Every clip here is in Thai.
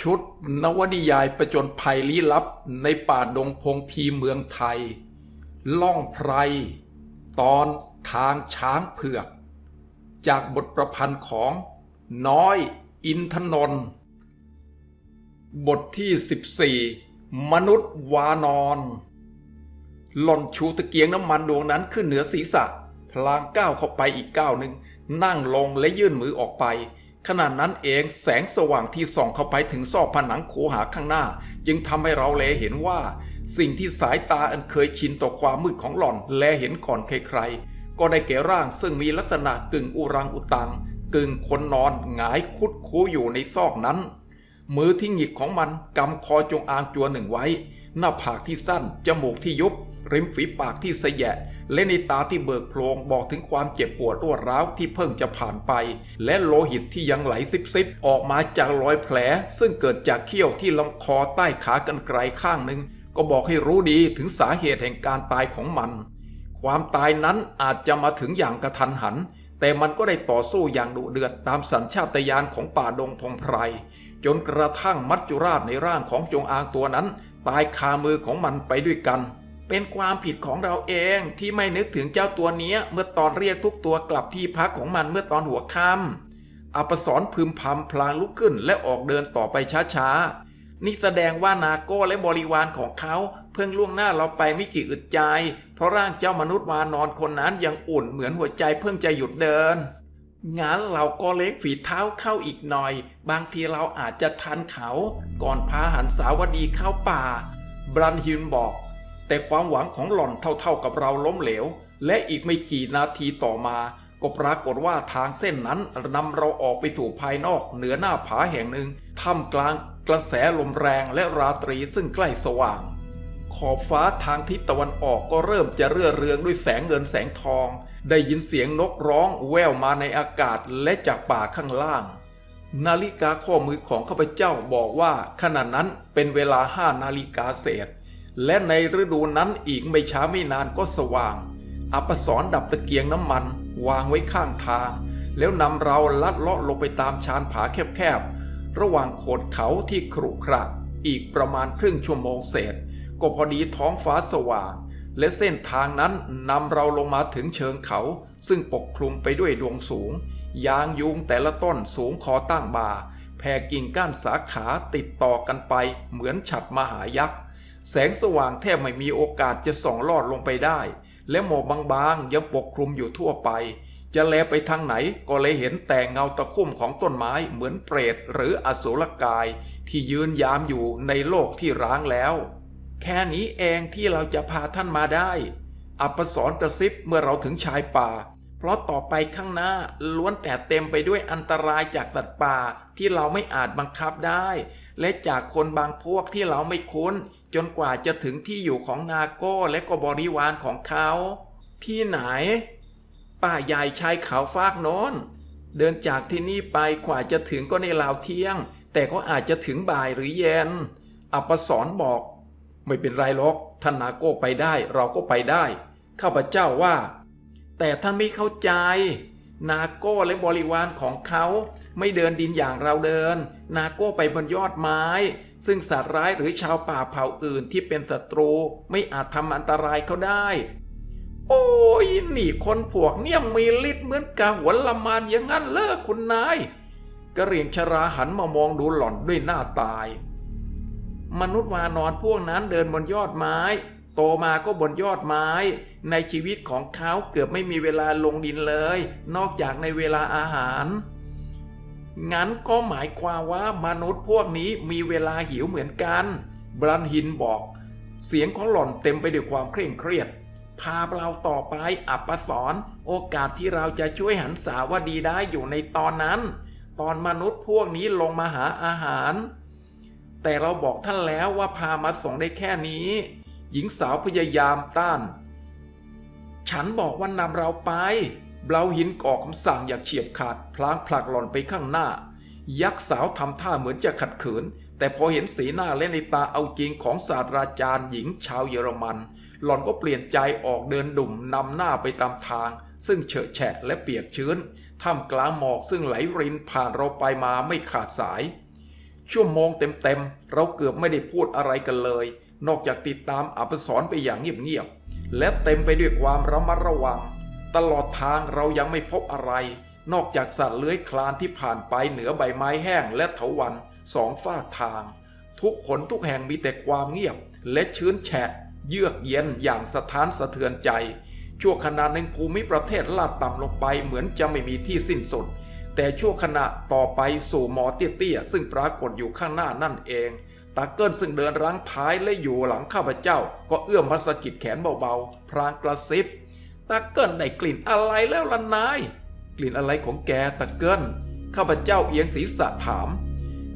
ชุดนวนิยายประจนภัยลี้ลับในป่าดงพงพีเมืองไทย ล่องไพร ตอนทางช้างเผือก จากบทประพันธ์ของน้อยอินทนนท์บทที่ 14 มนุษย์วานอนหล่อนชูตะเกียงน้ำมันดวงนั้นขึ้นเหนือศีรษะ พลางก้าวเข้าไปอีกก้าวหนึ่ง นั่งลงและยื่นมือออกไป ขณะนั้นเองแสงสว่างที่ส่องเข้าไปถึงซอกผนังโขหาข้างหน้า จึงทำให้เราแลเห็นว่า สิ่งที่สายตาอันเคยชินต่อความมืดของหล่อนแลเห็นก่อนใครๆก็ได้แก่ร่างซึ่งมีลักษณะกึ่งอุรังอุตัง กึ่งคนนอนหงายคุดคูอยู่ในซอกนั้น มือที่หงิกของมันกำคอจงอางจัวหนึ่งไว้ หน้าผากที่สั้น จมูกที่ยุบ ริมฝีปากที่เสยะ และในตาที่เบิกโพลงบอกถึงความเจ็บปวดรวดร้าวที่เพิ่งจะผ่านไป และโลหิตที่ยังไหลซิบๆ ออกมาจากรอยแผล ซึ่งเกิดจากเขี้ยวที่ลำคอใต้ขากันไกลข้างหนึ่งก็บอกให้รู้ดีถึงสาเหตุแห่งการตายของมัน ความตายนั้นอาจจะมาถึงอย่างกระทันหัน แต่มันก็ได้ต่อสู้อย่างดุเดือดตามสัญชาตญาณของป่าดงพงไพรจนกระทั่งมัจจุราชในร่างของจงอางตัวนั้น ตายคามือของมันไปด้วยกัน เป็นความผิดของเราเองที่ไม่นึกถึงเจ้าตัวนี้เมื่อตอนเรียกทุกตัวกลับที่พักของมันเมื่อตอนหัวค่ำอปสรพึมพำพลางลุกขึ้นและออกเดินต่อไปช้าๆ นี่แสดงว่านาโก้และบริวารของเขาเพิ่งล่วงหน้าเราไปไม่กี่อึดใจ เพราะร่างเจ้ามนุษย์วานอนคนนั้นยังอุ่นเหมือนหัวใจเพิ่งจะหยุดเดิน งั้นเราก็เล็กฝีเท้าเข้าอีกหน่อย บางทีเราอาจจะทันเขา ก่อนพาหันสาวดีเข้าป่า บรันฮินบอก แต่ความหวังของหล่อนเท่าๆกับเราล้มเหลว และอีกไม่กี่นาทีต่อมา ก็ปรากฏว่าทางเส้นนั้นนำเราออกไปสู่ภายนอกเหนือหน้าผาแห่งหนึ่งท่ามกลางกระแสลมแรงและราตรีซึ่งใกล้สว่าง ขอบฟ้าทางทิศตะวันออกก็เริ่มจะเรื่อเรืองด้วยแสงเงินแสงทอง ได้ยินเสียงนกร้องแว่วมาในอากาศและจากป่าข้างล่าง นาฬิกาข้อมือของข้าพเจ้าบอกว่าขณะนั้นเป็นเวลาห้านาฬิกาเศษ และในฤดูนั้นอีกไม่ช้าไม่นานก็สว่าง อัปสรดับตะเกียงน้ำมัน วางไว้ข้างทาง แล้วนำเราลัดเลาะลงไปตามชานผาแคบๆระหว่างโขดเขาที่ครุขระอีกประมาณครึ่งชั่วโมงเศษ ก็พอดีท้องฟ้าสว่าง และเส้นทางนั้นนำเราลงมาถึงเชิงเขา ซึ่งปกคลุมไปด้วยดวงสูง ยางยุงแต่ละต้นสูงคอตั้งบ่าแผ่กิ่งก้านสาขาติดต่อกันไปเหมือนฉัดมหายักษ์ แสงสว่างแทบไม่มีโอกาสจะส่องลอดลงไปได้ และหมอกบางๆยังปกคลุมอยู่ทั่วไป จะแลไปทางไหนก็เลยเห็นแต่เงาตะคุ่มของต้นไม้เหมือนเปรตหรืออสุรกาย ที่ยืนยามอยู่ในโลกที่ร้างแล้ว แค่นี้เองที่เราจะพาท่านมาได้ อัปสรกระซิบเมื่อเราถึงชายป่า เพราะต่อไปข้างหน้าล้วนแต่เต็มไปด้วยอันตรายจากสัตว์ป่าที่เราไม่อาจบังคับได้ และจากคนบางพวกที่เราไม่คุ้น จนกว่าจะถึงที่อยู่ของนาโก้และก็บริวารของเขา ที่ไหน ป่าใหญ่ชายเขาฟากโน้น เดินจากที่นี่ไปกว่าจะถึงก็ในราวเที่ยง แต่ก็อาจจะถึงบ่ายหรือเย็น อัปสรบอก ไม่เป็นไรหรอกท่านนาโก้ไปได้เราก็ไปได้ ข้าพเจ้าว่า แต่ท่านไม่เข้าใจ นาโก้และบริวารของเขาไม่เดินดินอย่างเราเดิน นาโก้ไปบนยอดไม้ ซึ่งสัตว์ร้ายหรือชาวป่าเผ่าอื่นที่เป็นศัตรูไม่อาจทำอันตรายเขาได้ โอ้ยนี่คนพวกเนี่ยมีฤทธิ์เหมือนกาหัวละมานอย่างนั้นเลิกคุณนายกระเหรียงชราหันมามองดูหล่อนด้วยหน้าตาย มนุษย์วานอนพวกนั้นเดินบนยอดไม้ โตมาก็บนยอดไม้ ในชีวิตของเขาเกือบไม่มีเวลาลงดินเลย นอกจากในเวลาอาหาร งั้นก็หมายความว่ามนุษย์พวกนี้มีเวลาหิวเหมือนกัน บรันฮินบอก เสียงของหล่อนเต็มไปด้วยความเคร่งเครียด พาเราต่อไปอัปสรโอกาสที่เราจะช่วยหันสาวดีได้อยู่ในตอนนั้น ตอนมนุษย์พวกนี้ลงมาหาอาหาร แต่เราบอกท่านแล้วว่าพามาส่งได้แค่นี้ หญิงสาวพยายามต้าน ฉันบอกว่านำเราไป เบลาหินกออกคำสั่งอย่างเฉียบขาด พลางผลักหล่อนไปข้างหน้า ยักษ์สาวทำท่าเหมือนจะขัดขืน แต่พอเห็นสีหน้าและในตาเอาจริงของศาสตราจารย์หญิงชาวเยอรมัน หล่อนก็เปลี่ยนใจออกเดินดุ่มนำหน้าไปตามทาง ซึ่งเฉอะแฉะและเปียกชื้นท่ามกลางหมอกซึ่งไหลรินผ่านเราไปมาไม่ขาดสาย ชั่วโมงเต็มๆ เราเกือบไม่ได้พูดอะไรกันเลย นอกจากติดตามอัปสรไปอย่างเงียบๆ และเต็มไปด้วยความระมัดระวัง ตลอดทางเรายังไม่พบอะไร นอกจากสัตว์เลื้อยคลานที่ผ่านไปเหนือใบไม้แห้งและเถาวันสองฝากทาง ทุกขนทุกแห่งมีแต่ความเงียบ และชื้นแฉะ เยือกเย็นอย่างสถานสะเทือนใจ ชั่วขณะหนึ่งภูมิประเทศลาดต่ำลงไปเหมือนจะไม่มีที่สิ้นสุด แต่ชั่วขณะต่อไปสู่หมอเตี้ยๆซึ่งปรากฏอยู่ข้างหน้านั่นเองตาเกิลซึ่งเดินรั้งท้ายและอยู่หลังข้าพเจ้า ก็เอื้อมมาสะกิดแขนเบาๆ พรางกระซิบตาเกิลได้กลิ่นอะไรแล้วล่ะนาย กลิ่นอะไรของแกตาเกิลข้าพเจ้าเอียงศีรษะถาม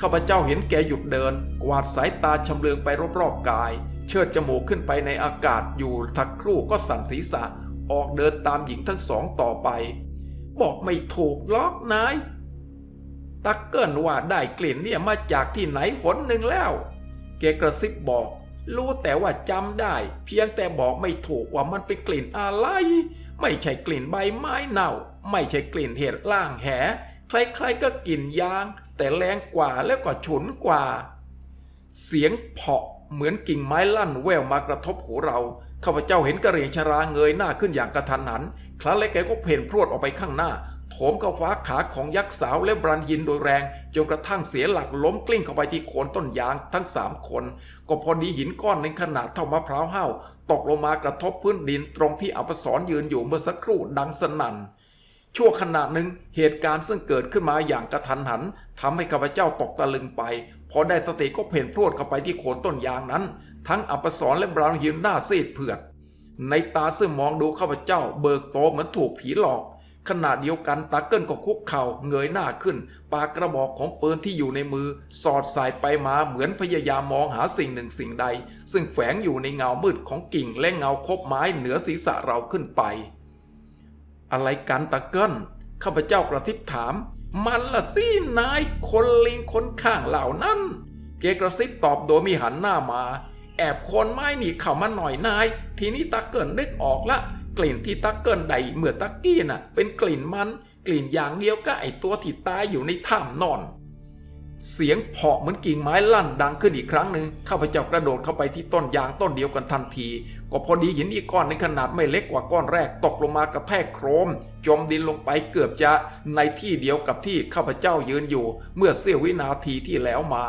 ข้าพเจ้าเห็นแกหยุดเดิน กวาดสายตาชำเลืองไปรอบๆกาย เชิดจมูกขึ้นไปในอากาศอยู่ทักครู่ก็สั่นศีรษะ ออกเดินตามหญิงทั้งสองต่อไป บอกไม่ถูกล็อกนายตักเกิลว่าได้กลิ่นเนี่ยมาจากที่ไหนหนหนึ่งแล้วแกกระซิบบอก รู้แต่ว่าจำได้ เพียงแต่บอกไม่ถูกว่ามันเป็นกลิ่นอะไร ไม่ใช่กลิ่นใบไม้เน่า ไม่ใช่กลิ่นเห็ดล่างแห ใครๆก็กลิ่นยาง แต่แรงกว่าแล้วก็ฉุนกว่า เสียงเพาะเหมือนกิ่งไม้ลั่นแววมากระทบหูเราข้าพเจ้าเห็นกระเหรียงชราเงยหน้าขึ้นอย่างกระทันหัน ครั้นแล้วแกก็เพ่นพรวดออกไปข้างหน้า โถมเข้าฟ้าขาของยักษ์สาวและบรันยินโดยแรง จนกระทั่งเสียหลักล้มกลิ้งเข้าไปที่โคนต้นยางทั้งสามคน ก็พอดีหินก้อนหนึ่งขนาดเท่ามะพร้าวห้าวตกลงมากระทบพื้นดินตรงที่อัปสรยืนอยู่เมื่อสักครู่ดังสนั่นชั่วขณะหนึ่งเหตุการณ์ซึ่งเกิดขึ้นมาอย่างกระทันหันทำให้ข้าพเจ้าตกตะลึงไป พอได้สติก็เพ่นพรวดเข้าไปที่โคนต้นยางนั้น ทั้งอัปสรและบราวน์ฮิลหน้าซีดเผือด ในตาซึ่งมองดูข้าพเจ้า เบิกโตเหมือนถูกผีหลอก ขณะเดียวกันตาเกิลก็คุกเข่าเงยหน้าขึ้น ปากกระบอกของปืนที่อยู่ในมือ สอดสายไปมาเหมือนพยายามมองหาสิ่งหนึ่งสิ่งใด ซึ่งแฝงอยู่ในเงามืดของกิ่งและเงาคบไม้เหนือศีรษะเราขึ้นไป อะไรกันตะเกิลข้าพเจ้ากระทิบถาม มันละสินายคนลิงคนข้างเหล่านั้นเกกระซิบตอบโดยมีหันหน้ามา แอบคนไม้หนีเข้ามาหน่อยนาย ทีนี้ตะเกินนึกออกละ กลิ่นที่ตะเกินใดเมื่อตะกี้น่ะ เป็นกลิ่นมัน กลิ่นอย่างเดียวก็ไอตัวที่ตายอยู่ในถ้ำนอน เสียงเพาะเหมือนกิ่งไม้ลั่นดังขึ้นอีกครั้งหนึ่งข้าพเจ้ากระโดดเข้าไปที่ต้นยางต้นเดียวกันทันที ก็พอดีหินอีกก้อนในขนาดไม่เล็กกว่าก้อนแรกตกลงมากระแทกโครม จมดินลงไปเกือบจะในที่เดียวกับที่ข้าพเจ้ายืนอยู่ เมื่อเสี้ยววินาทีที่แล้วมา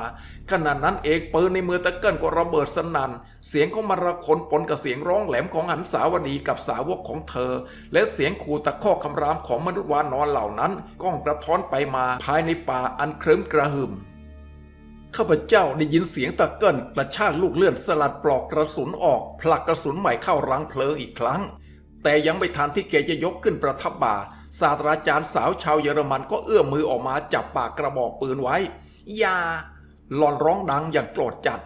ขณะนั้นเองปืนในมือตะเกิลก็ระเบิดสนัน่น เสียงของมรคนปนกับเสียงร้องแหลมของหันสาวดีกับสาวกของเธอ และเสียงขู่ตะคอกคำรามของมนุษย์วานอนเหล่านั้นก้องกระท้อนไปมาภายในป่าอันเคลิ้มกระหึ่ม ข้าพเจ้าได้ยินเสียงตะเกิลกระชากลูกเลื่อนสลัดปลอกกระสุนออก ผลักกระสุนใหม่เข้ารังเพลิงอีกครั้ง แต่ยังไม่ทันที่แกจะยกขึ้นประทับบ่าศาสตราจารย์สาวชาวเยอรมันก็เอื้อมมือออกมาจับปากกระบอกปืนไว้ อย่า หลอนร้องดังอย่างโกรธจัด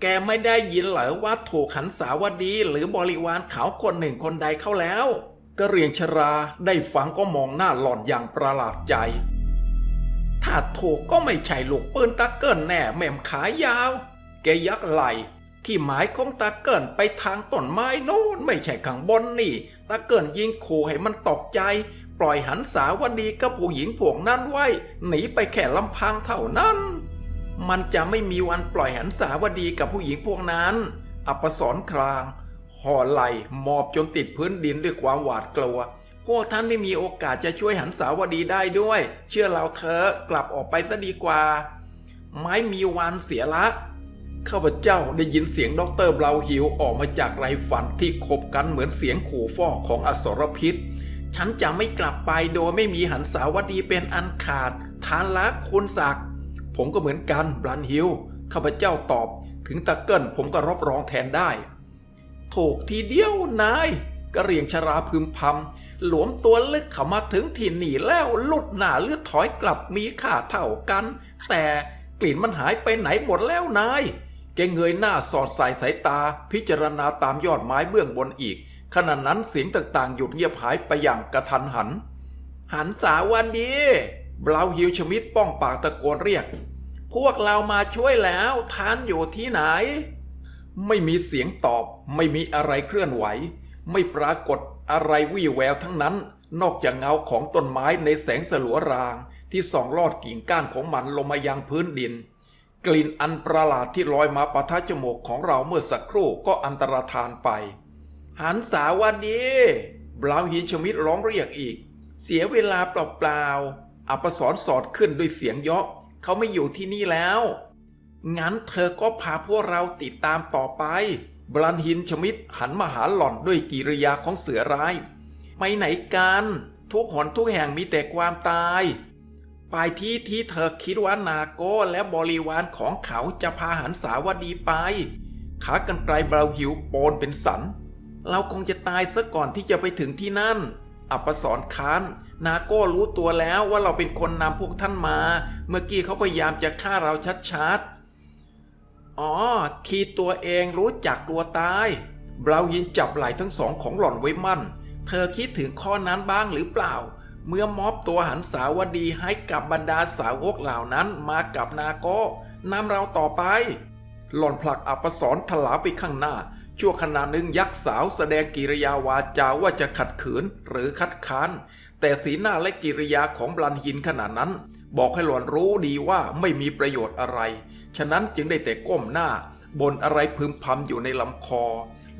แกไม่ได้ยินเหรอว่าถูกหันสาวดีหรือบริวารเขาคนหนึ่งคนใดเข้าแล้วกระเรียงชราได้ฟังก็มองหน้าหล่อนอย่างประหลาดใจ ถ้าถูกก็ไม่ใช่ลูกปืนตะเกิลแน่แม่มขายาว แกยักไหลที่หมายของตะเกิลไปทางต้นไม้โน้นไม่ใช่ข้างบนนี่ตะเกิลยิงขู่ให้มันตกใจ ปล่อยหันสาวดีกับผู้หญิงพวกนั้นไว้ หนีไปแค่ลำพังเท่านั้น มันจะไม่มีวันปล่อยหันสาวดีกับผู้หญิงพวกนั้น อัปสรครางห่อไหลหมอบจนติดพื้นดินด้วยความหวาดกลัว พวกท่านไม่มีโอกาสจะช่วยหันสาวดีได้ด้วย เชื่อเราเถอะกลับออกไปซะดีกว่า ไม้มีวันเสียละข้าพเจ้าได้ยินเสียงด็อกเตอร์เบลาฮิวออกมาจากไรฟันที่ขบกันเหมือนเสียงขู่ฟอกของอสรพิษ ฉันจะไม่กลับไปโดยไม่มีหันสาวดีเป็นอันขาดทานละคุณศักดิ์ผมก็เหมือนกันบรันฮิวข้าพเจ้าตอบถึงตะเกิลผมก็รับรองแทนได้ถูกทีเดียวนายกระเรียงชราพึมพำ หลวมตัวลึกเข้ามาถึงที่หนีแล้วลุดหน้าเลือดถอยกลับมีค่าเท่ากัน แต่กลิ่นมันหายไปไหนหมดแล้วนายแกเงยหน้าสอดสายสายตา พิจารณาตามยอดไม้เบื้องบนอีกขณะนั้นเสียงต่างๆ หยุดเงียบหายไปอย่างกระทันหัน หันสาวันดีบราวฮิวชมิดป้องปากตะโกนเรียก พวกเรามาช่วยแล้วท่านอยู่ที่ไหน ไม่มีเสียงตอบ ไม่มีอะไรเคลื่อนไหว ไม่ปรากฏ อะไรวี่แววทั้งนั้น นอกจากเงาของต้นไม้ในแสงสลัวราง ที่ส่องลอดกิ่งก้านของมันลงมายังพื้นดิน กลิ่นอันประหลาดที่ลอยมาปะทะจมูกของเราเมื่อสักครู่ก็อันตรธานไป หันสาวันดีบราวฮินชมิดร้องเรียกอีก เสียเวลาเปล่าๆอัปสรสอดขึ้นด้วยเสียงเยาะเขาไม่อยู่ที่นี่แล้ว งั้นเธอก็พาพวกเราติดตามต่อไป บรันฮินชมิดหันมาหาหล่อนด้วยกิริยาของเสือร้าย ไปไหนกัน ทุกหนทุกแห่งมีแต่ความตาย ไปที่ที่เธอคิดว่านาโก้และบริวารของเขาจะพาหันสาวดีไป ขากรรไกรเบาหิวโปนเป็นสัน เราคงจะตายซะก่อนที่จะไปถึงที่นั่น อัปสรค้าน นาโก้รู้ตัวแล้วว่าเราเป็นคนนำพวกท่านมา เมื่อกี้เขาพยายามจะฆ่าเราชัดๆ อ๋อ ทีตัวเองรู้จักตัวตายบราวินจับไหล่ทั้งสองของหล่อนไว้มั่น เธอคิดถึงข้อนั้นบ้างหรือเปล่า เมื่อมอบตัวหันสาวดีให้กับบรรดาสาวกเหล่านั้นมากับนาโก้นำเราต่อไป หล่อนผลักอัปสรถลาไปข้างหน้า ชั่วขณะหนึ่งยักษ์สาวแสดงกิริยาวาจาว่าจะขัดขืนหรือคัดค้าน แต่สีหน้าและกิริยาของบลันหินขณะนั้น บอกให้หล่อนรู้ดีว่าไม่มีประโยชน์อะไร ฉะนั้นจึงได้แต่ก้มหน้าบนอะไรพึมพำอยู่ในลำคอ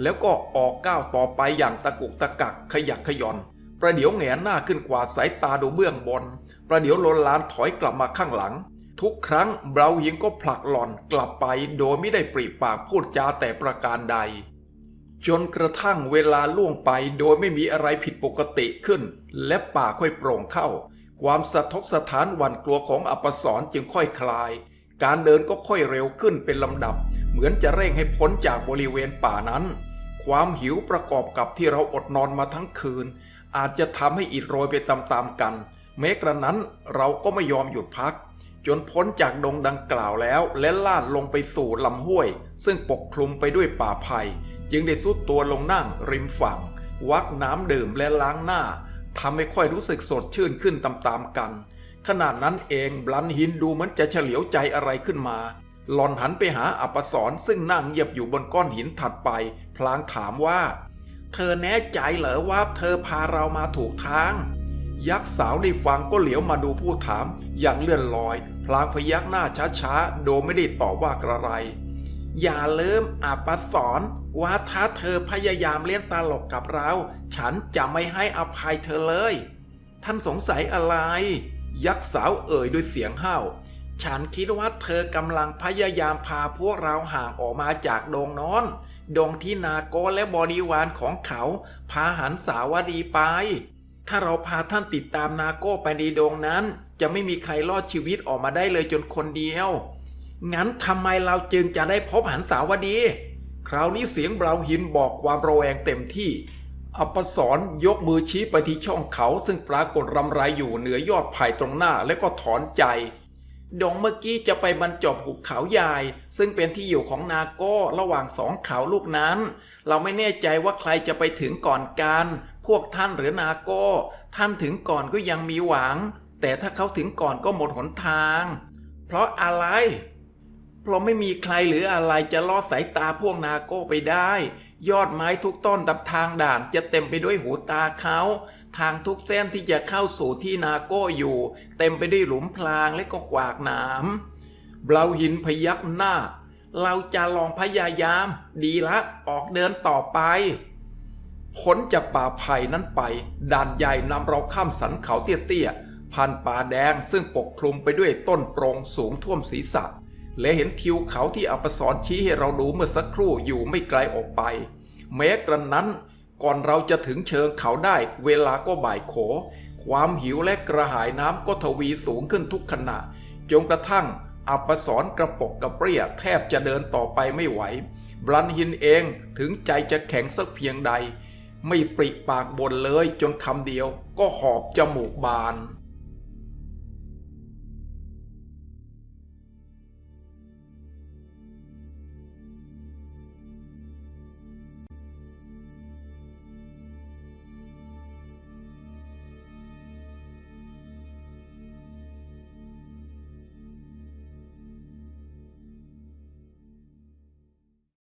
แล้วก็ออกก้าวต่อไปอย่างตะกุกตะกักขยักขยอน ประเดี๋ยวแงนหน้าขึ้นกว่าดสายตาดูเบื้องบน ประเดี๋ยวลนลานถอยกลับมาข้างหลัง ทุกครั้งเบราหิงก็ผลักหล่อนกลับไปโดยไม่ได้ปริปากพูดจาแต่ประการใด จนกระทั่งเวลาล่วงไปโดยไม่มีอะไรผิดปกติขึ้น และป่าค่อยโปร่งเข้า ความสะทกสถานหวั่นกลัวของอัปสรจึงค่อยคลาย การเดินก็ค่อยเร็วขึ้นเป็นลำดับ เหมือนจะเร่งให้พ้นจากบริเวณป่านั้น ความหิวประกอบกับที่เราอดนอนมาทั้งคืน อาจจะทำให้อิดโรยไปตามๆกัน แม้กระนั้นเราก็ไม่ยอมหยุดพัก จนพ้นจากดงดังกล่าวแล้วและลาดลงไปสู่ลำห้วย ซึ่งปกคลุมไปด้วยป่าไผ่จึงได้สุดตัวลงนั่งริมฝั่ง วักน้ำดื่มและล้างหน้าทำให้ค่อยรู้สึกสดชื่นขึ้นตามๆกัน ขณะนั้นเองบลันหินดูเหมือนจะเฉลียวใจอะไรขึ้นมา หลอนหันไปหาอัปสรซึ่งนั่งเหยียบอยู่บนก้อนหินถัดไป พลางถามว่า เธอแน่ใจเหรอว่าเธอพาเรามาถูกทาง ยักษ์สาวได้ฟังก็เหลียวมาดูผู้ถาม อย่างเลื่อนลอย พลางพยักหน้าช้าๆ โดยไม่ได้ตอบว่ากระไร อย่าลืมอาปสรว่าถ้าเธอพยายามเล่นตลกกับเรา ฉันจะไม่ให้อภัยเธอเลย ท่านสงสัยอะไร ยักษ์สาวเอ่ยด้วยเสียงห้าวฉันคิดว่าเธอกำลังพยายามพาพวกเราห่างออกมาจากดงนอน ดงที่นาโกและบริวารของเขา พาหันสาวดีไป ถ้าเราพาท่านติดตามนาโก้ไปในดงนั้น จะไม่มีใครรอดชีวิตออกมาได้เลยจนคนเดียว งั้นทำไมเราจึงจะได้พบหันสาวดี คราวนี้เสียงเบราหินบอกความระแวงเต็มที่ อัปสรยกมือชี้ไปที่ช่องเขาซึ่งปรากฏรำไรอยู่เหนือยอดไผ่ตรงหน้าแล้วก็ถอนใจ ดงเมื่อกี้จะไปบรรจบหุบเขาใหญ่ ซึ่งเป็นที่อยู่ของนาโก้ระหว่างสองเขาลูกนั้น เราไม่แน่ใจว่าใครจะไปถึงก่อนกัน พวกท่านหรือนาโก้ ท่านถึงก่อนก็ยังมีหวัง แต่ถ้าเขาถึงก่อนก็หมดหนทาง เพราะอะไร เพราะไม่มีใครหรืออะไรจะลอดสายตาพวกนาโก้ไปได้ ยอดไม้ทุกต้นดับทางด่านจะเต็มไปด้วยหูตาเขา ทางทุกเส้นที่จะเข้าสู่ที่นาโก้อยู่ เต็มไปด้วยหลุมพรางและก็ขวากหนามเบลาหินพยักหน้า เราจะลองพยายาม ดีละ ออกเดินต่อไปพ้นจากป่าไผ่นั้นไป ด่านใหญ่นำเราข้ามสันเขาเตี้ยๆผ่านป่าแดงซึ่งปกคลุมไปด้วยต้นโปรงสูงท่วมศีรษะ และเห็นทิวเขาที่อัปสรชี้ให้เราดูเมื่อสักครู่อยู่ไม่ไกลออกไป แม้กระนั้นก่อนเราจะถึงเชิงเขาได้เวลาก็บ่ายโข ความหิวและกระหายน้ำก็ทวีสูงขึ้นทุกขณะ จนกระทั่งอัปสรกระปกกระเปรี้ยแทบจะเดินต่อไปไม่ไหวบรันหินเองถึงใจจะแข็งสักเพียงใด ไม่ปริปากบนเลยจนคำเดียวก็หอบจมูกบาน